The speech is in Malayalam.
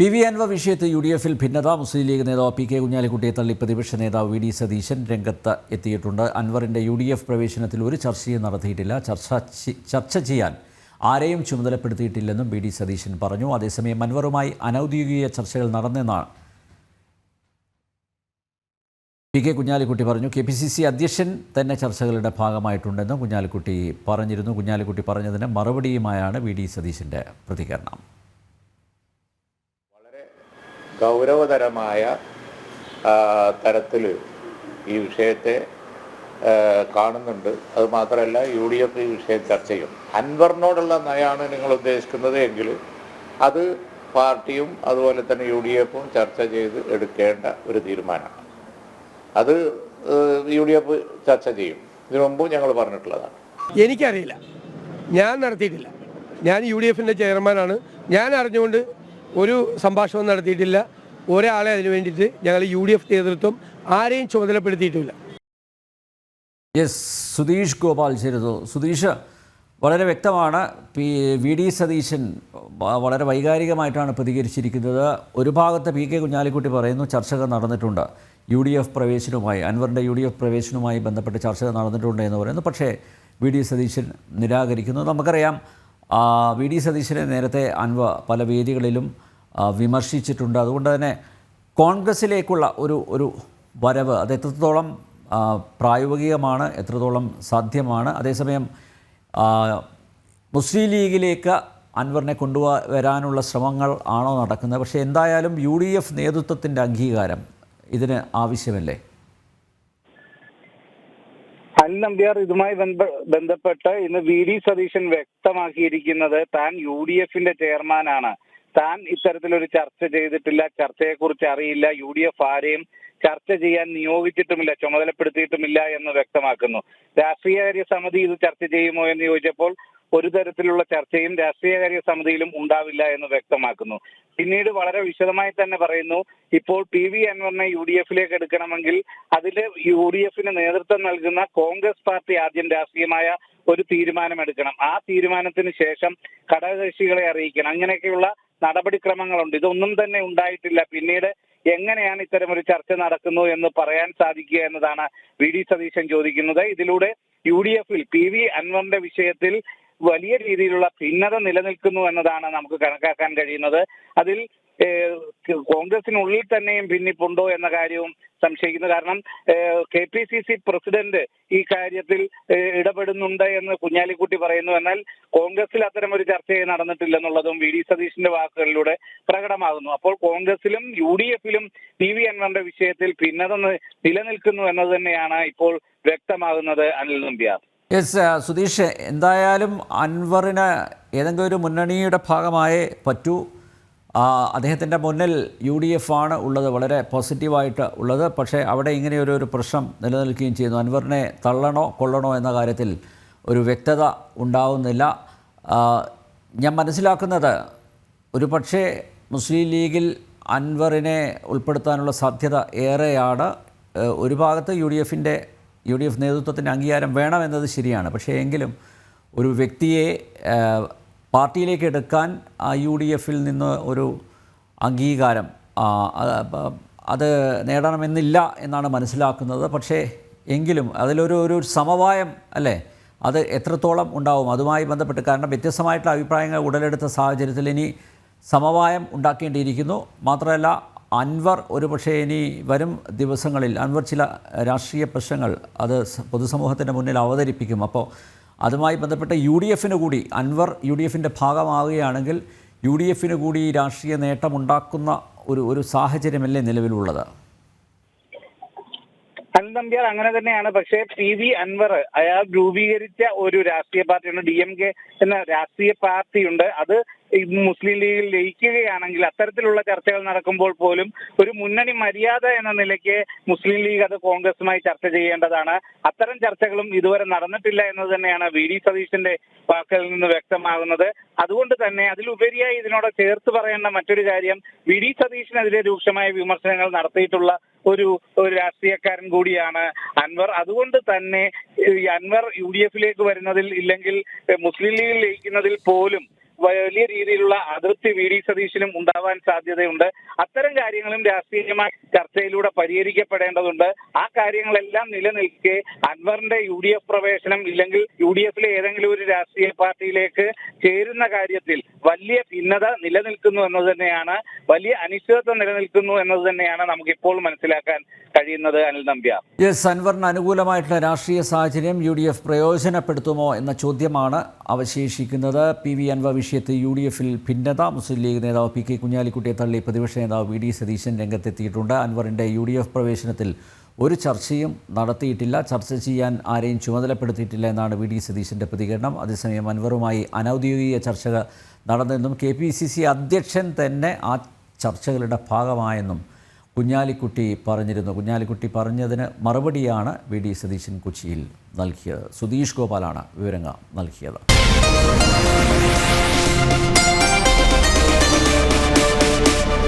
പി വി അൻവർ വിഷയത്തിൽ യു ഡി എഫിൽ ഭിന്നത. മുസ്ലിം ലീഗ് നേതാവ് പി കെ കുഞ്ഞാലിക്കുട്ടിയെ തള്ളി പ്രതിപക്ഷ നേതാവ് വി ഡി സതീശൻ രംഗത്ത് എത്തിയിട്ടുണ്ട്. അൻവറിന്റെ യു ഡി എഫ് പ്രവേശനത്തിൽ ഒരു ചർച്ചയും നടത്തിയിട്ടില്ല. ചർച്ച ചർച്ച ചെയ്യാൻ ആരെയും ചുമതലപ്പെടുത്തിയിട്ടില്ലെന്നും വി ഡി സതീശൻ പറഞ്ഞു. അതേസമയം അൻവറുമായി അനൗദ്യോഗിക ചർച്ചകൾ നടന്നെന്നാണ് പി കെ കുഞ്ഞാലിക്കുട്ടി പറഞ്ഞു. കെ പി സി സി അധ്യക്ഷൻ തന്നെ ചർച്ചകളുടെ ഭാഗമായിട്ടുണ്ടെന്നും കുഞ്ഞാലിക്കുട്ടി പറഞ്ഞിരുന്നു. കുഞ്ഞാലിക്കുട്ടി പറഞ്ഞതിന് മറുപടിയുമായാണ് വി ഡി സതീശന്റെ പ്രതികരണം. ഗൗരവതരമായ തരത്തിൽ ഈ വിഷയത്തെ കാണുന്നുണ്ട്. അത് മാത്രമല്ല യു ഡി എഫ് ഈ വിഷയം ചർച്ച ചെയ്യും. അൻവറിനോടുള്ള നയമാണ് നിങ്ങൾ ഉദ്ദേശിക്കുന്നത് എങ്കിൽ അത് പാർട്ടിയും അതുപോലെ തന്നെ യു ഡി എഫും ചർച്ച ചെയ്ത് എടുക്കേണ്ട ഒരു തീരുമാനമാണ്. അത് യു ഡി എഫ് ചർച്ച ചെയ്യും. ഇതിനു മുമ്പും ഞങ്ങൾ പറഞ്ഞിട്ടുള്ളതാണ്. എനിക്കറിയില്ല. ഞാൻ നടത്തിയിട്ടില്ല. ഞാൻ യു ഡി എഫിന്റെ ചെയർമാനാണ്. ഞാൻ അറിഞ്ഞുകൊണ്ട് ഒരു സംഭാഷണവും നടത്തിയിട്ടില്ല. ഒരാളെ അതിനു വേണ്ടിയിട്ട് ഞങ്ങൾ യു ഡി എഫ് നേതൃത്വം ആരെയും ചുമതലപ്പെടുത്തിയിട്ടില്ല. യെസ് സുധീഷ് ഗോപാൽ ചേരുന്നു. സുധീഷ് വളരെ വ്യക്തമാണ്. പി വി ഡി സതീശൻ വളരെ വൈകാരികമായിട്ടാണ് പ്രതികരിച്ചിരിക്കുന്നത്. ഒരു ഭാഗത്ത് പി കെ കുഞ്ഞാലിക്കുട്ടി പറയുന്നു ചർച്ചകൾ നടന്നിട്ടുണ്ട്. യു ഡി എഫ് പ്രവേശനവുമായി അൻവറിന്റെ യു ഡി എഫ് പ്രവേശനവുമായി ബന്ധപ്പെട്ട് ചർച്ചകൾ നടന്നിട്ടുണ്ട് എന്ന് പറയുന്നു. പക്ഷേ വി ഡി സതീശൻ നിരാകരിക്കുന്നു. നമുക്കറിയാം വി ഡി സതീശനെ നേരത്തെ അൻവ പല വേദികളിലും വിമർശിച്ചിട്ടുണ്ട്. അതുകൊണ്ട് തന്നെ കോൺഗ്രസ്സിലേക്കുള്ള ഒരു ഒരു വരവ് അത് എത്രത്തോളം പ്രായോഗികമാണ് എത്രത്തോളം സാധ്യമാണ്. അതേസമയം മുസ്ലിം ലീഗിലേക്ക് അൻവറിനെ കൊണ്ടുവരാനുള്ള ശ്രമങ്ങൾ ആണോ നടക്കുന്നത്? പക്ഷേ എന്തായാലും യു ഡി എഫ് നേതൃത്വത്തിന്റെ അംഗീകാരം ഇതിന് ആവശ്യമല്ലേ? അൽ നമ്പ്യാർ ഇതുമായി ബന്ധ- ബന്ധപ്പെട്ട് ഇന്ന് വി ഡി സതീശൻ വ്യക്തമാക്കിയിരിക്കുന്നത് താൻ യു ഡി എഫിന്റെ ചെയർമാനാണ്. താൻ ഇത്തരത്തിലൊരു ചർച്ച ചെയ്തിട്ടില്ല ചർച്ചയെക്കുറിച്ച് അറിയില്ല യു ഡി എഫ് ആരെയും ചർച്ച ചെയ്യാൻ നിയോഗിച്ചിട്ടുമില്ല ചുമതലപ്പെടുത്തിയിട്ടുമില്ല എന്ന് വ്യക്തമാക്കുന്നു. രാഷ്ട്രീയകാര്യ സമിതി ഇത് ചർച്ച ചെയ്യുമോ എന്ന് ചോദിച്ചപ്പോൾ ഒരു തരത്തിലുള്ള ചർച്ചയും രാഷ്ട്രീയകാര്യ സമിതിയിലും ഉണ്ടാവില്ല എന്ന് വ്യക്തമാക്കുന്നു. പിന്നീട് വളരെ വിശദമായി തന്നെ പറയുന്നു ഇപ്പോൾ പി വി അൻവറിനെ യു ഡി എഫിലേക്ക് എടുക്കണമെങ്കിൽ അതിൽ യു ഡി എഫിന് നേതൃത്വം നൽകുന്ന കോൺഗ്രസ് പാർട്ടി ആദ്യം രാഷ്ട്രീയമായ ഒരു തീരുമാനമെടുക്കണം. ആ തീരുമാനത്തിന് ശേഷം ഘടകകക്ഷികളെ അറിയിക്കണം. അങ്ങനെയൊക്കെയുള്ള നടപടിക്രമങ്ങളുണ്ട്. ഇതൊന്നും തന്നെ ഉണ്ടായിട്ടില്ല. പിന്നീട് എങ്ങനെയാണ് ഇത്തരം ഒരു ചർച്ച നടക്കുന്നു എന്ന് പറയാൻ സാധിക്കുക എന്നതാണ് വി ഡി സതീശൻ ചോദിക്കുന്നത്. ഇതിലൂടെ യു ഡി എഫിൽ പി വി അൻവറിന്റെ വിഷയത്തിൽ വലിയ രീതിയിലുള്ള ഭിന്നത നിലനിൽക്കുന്നു എന്നതാണ് നമുക്ക് കണക്കാക്കാൻ കഴിയുന്നത്. അതിൽ കോൺഗ്രസിനുള്ളിൽ തന്നെയും ഭിന്നിപ്പുണ്ടോ എന്ന കാര്യവും സംശയിക്കുന്നു. കാരണം K P C C president ഈ കാര്യത്തിൽ ഇടപെടുന്നുണ്ട് എന്ന് കുഞ്ഞാലിക്കുട്ടി പറയുന്നു. എന്നാൽ കോൺഗ്രസിൽ അത്തരം ഒരു ചർച്ച നടന്നിട്ടില്ലെന്നുള്ളതും വി ഡി സതീഷിന്റെ വാക്കുകളിലൂടെ പ്രകടമാകുന്നു. അപ്പോൾ കോൺഗ്രസിലും യു ഡി എഫിലും പി വി അൻവറിന്റെ വിഷയത്തിൽ ഭിന്നത നിലനിൽക്കുന്നു എന്നത് തന്നെയാണ് ഇപ്പോൾ വ്യക്തമാകുന്നത് അനിൽ നമ്പ്യാർ. യെസ് സുതീഷ് സുധീഷ് എന്തായാലും അൻവറിന് ഏതെങ്കിലും ഒരു മുന്നണിയുടെ ഭാഗമായേ പറ്റൂ. അദ്ദേഹത്തിന്റെ മുന്നിൽ യു ഡി എഫ് ആണ് ഉള്ളത് വളരെ പോസിറ്റീവായിട്ട് ഉള്ളത്. പക്ഷേ അവിടെ ഇങ്ങനെയൊരു ഒരു പ്രശ്നം നിലനിൽക്കുകയും ചെയ്യുന്നു. അൻവറിനെ തള്ളണോ കൊള്ളണോ എന്ന കാര്യത്തിൽ ഒരു വ്യക്തത ഉണ്ടാവുന്നില്ല. ഞാൻ മനസ്സിലാക്കുന്നത് ഒരു പക്ഷേ മുസ്ലിം ലീഗിൽ അൻവറിനെ ഉൾപ്പെടുത്താനുള്ള സാധ്യത ഏറെയാണ്. ഒരു ഭാഗത്ത് യു ഡി എഫിന്റെ യു ഡി എഫ് നേതൃത്വത്തിന്റെ അംഗീകാരം വേണമെന്നത് ശരിയാണ്. പക്ഷേ എങ്കിലും ഒരു വ്യക്തിയെ പാർട്ടിയിലേക്ക് എടുക്കാൻ യു ഡി എഫിൽ നിന്ന് ഒരു അംഗീകാരം അത് നേടണമെന്നില്ല എന്നാണ് മനസ്സിലാക്കുന്നത്. പക്ഷേ എങ്കിലും അതിലൊരു ഒരു സമവായം അല്ലേ? അത് എത്രത്തോളം ഉണ്ടാവും? അതുമായി ബന്ധപ്പെട്ട് കാരണം വ്യത്യസ്തമായിട്ടുള്ള അഭിപ്രായങ്ങൾ ഉടലെടുത്ത സാഹചര്യത്തിൽ ഇനി സമവായം ഉണ്ടാക്കേണ്ടിയിരിക്കുന്നു. മാത്രമല്ല അൻവർ ഒരുപക്ഷേ ഇനി വരും ദിവസങ്ങളിൽ അൻവർ ചില രാഷ്ട്രീയ പ്രശ്നങ്ങൾ അത് പൊതുസമൂഹത്തിന്റെ മുന്നിൽ അവതരിപ്പിക്കും. അപ്പോൾ അതുമായി ബന്ധപ്പെട്ട് യു ഡി എഫിന് കൂടി അൻവർ യു ഡി എഫിന്റെ ഭാഗമാവുകയാണെങ്കിൽ യു ഡി എഫിന് കൂടി രാഷ്ട്രീയ നേട്ടമുണ്ടാക്കുന്ന ഒരു ഒരു സാഹചര്യമല്ലേ നിലവിലുള്ളത്? അനിൽ നമ്പ്യാർ അങ്ങനെ തന്നെയാണ്. പക്ഷേ പി വി അൻവർ അയാൾ രൂപീകരിച്ച ഒരു രാഷ്ട്രീയ പാർട്ടിയുണ്ട് ഡി എം കെ എന്ന രാഷ്ട്രീയ പാർട്ടിയുണ്ട്. അത് മുസ്ലിം ലീഗിൽ ലയിക്കുകയാണെങ്കിൽ അത്തരത്തിലുള്ള ചർച്ചകൾ നടക്കുമ്പോൾ പോലും ഒരു മുന്നണി മര്യാദ എന്ന നിലയ്ക്ക് മുസ്ലിം ലീഗ് അത് കോൺഗ്രസുമായി ചർച്ച ചെയ്യേണ്ടതാണ്. അത്തരം ചർച്ചകളും ഇതുവരെ നടന്നിട്ടില്ല എന്നത് തന്നെയാണ് വി ഡി സതീശന്റെ വാക്കുകളിൽ നിന്ന് വ്യക്തമാകുന്നത്. അതുകൊണ്ട് തന്നെ അതിലുപരിയായി ഇതിനോട് ചേർത്ത് പറയേണ്ട മറ്റൊരു കാര്യം വി ഡി സതീശനെതിരെ രൂക്ഷമായ വിമർശനങ്ങൾ നടത്തിയിട്ടുള്ള ഒരു ഒരു രാഷ്ട്രീയക്കാരൻ കൂടിയാണ് അൻവർ. അതുകൊണ്ട് തന്നെ അൻവർ യു ഡി എഫിലേക്ക് വരുന്നതിൽ ഇല്ലെങ്കിൽ മുസ്ലിം ലീഗിൽ ലയിക്കുന്നതിൽ പോലും വലിയ രീതിയിലുള്ള അതിർത്തി വി ഡി സതീശനും ഉണ്ടാവാൻ സാധ്യതയുണ്ട്. അത്തരം കാര്യങ്ങളും രാഷ്ട്രീയമായ ചർച്ചയിലൂടെ പരിഹരിക്കപ്പെടേണ്ടതുണ്ട്. ആ കാര്യങ്ങളെല്ലാം നിലനിൽക്കെ അൻവറിന്റെ യു ഡി എഫ് പ്രവേശനം ഇല്ലെങ്കിൽ യു ഡി എഫിലെ ഏതെങ്കിലും ഒരു രാഷ്ട്രീയ പാർട്ടിയിലേക്ക് ചേരുന്ന കാര്യത്തിൽ വലിയ ഭിന്നത നിലനിൽക്കുന്നു എന്നത് തന്നെയാണ് വലിയ അനിശ്ചിതത്വം നിലനിൽക്കുന്നു എന്നത് തന്നെയാണ് നമുക്കിപ്പോൾ മനസ്സിലാക്കാൻ കഴിയുന്നത് അനിൽ നമ്പ്യാർ യെസ് അൻവറിന് അനുകൂലമായിട്ടുള്ള രാഷ്ട്രീയ സാഹചര്യം യു ഡി എഫ് പ്രയോജനപ്പെടുത്തുമോ എന്ന ചോദ്യമാണ് അവശേഷിക്കുന്നത്. പി വി അൻവർ വിഷയത്തിൽ യു ഡി എഫിൽ ഭിന്നത മുസ്ലിം ലീഗ് നേതാവ് പി കെ കുഞ്ഞാലിക്കുട്ടിയെ തള്ളി പ്രതിപക്ഷ നേതാവ് വി ഡി സതീശൻ രംഗത്തെത്തിയിട്ടുണ്ട്. അൻവറിന്റെ യു ഡി എഫ് പ്രവേശനത്തിൽ ഒരു ചർച്ചയും നടത്തിയിട്ടില്ല. ചർച്ച ചെയ്യാൻ ആരെയും ചുമതലപ്പെടുത്തിയിട്ടില്ല എന്നാണ് വി ഡി സതീശന്റെ പ്രതികരണം. അതേസമയം അൻവറുമായി അനൗദ്യോഗിക ചർച്ചകൾ നടന്നെന്നും കെ പി സി സി അധ്യക്ഷൻ തന്നെ ആ ചർച്ചകളുടെ ഭാഗമായെന്നും കുഞ്ഞാലിക്കുട്ടി പറഞ്ഞിരുന്നു. കുഞ്ഞാലിക്കുട്ടി പറഞ്ഞതിന് മറുപടിയാണ് വി ഡി സതീശൻ കൊച്ചിയിൽ നൽകിയത്. സുധീഷ് ഗോപാലാണ് വിവരങ്ങൾ നൽകിയത്. Thank you.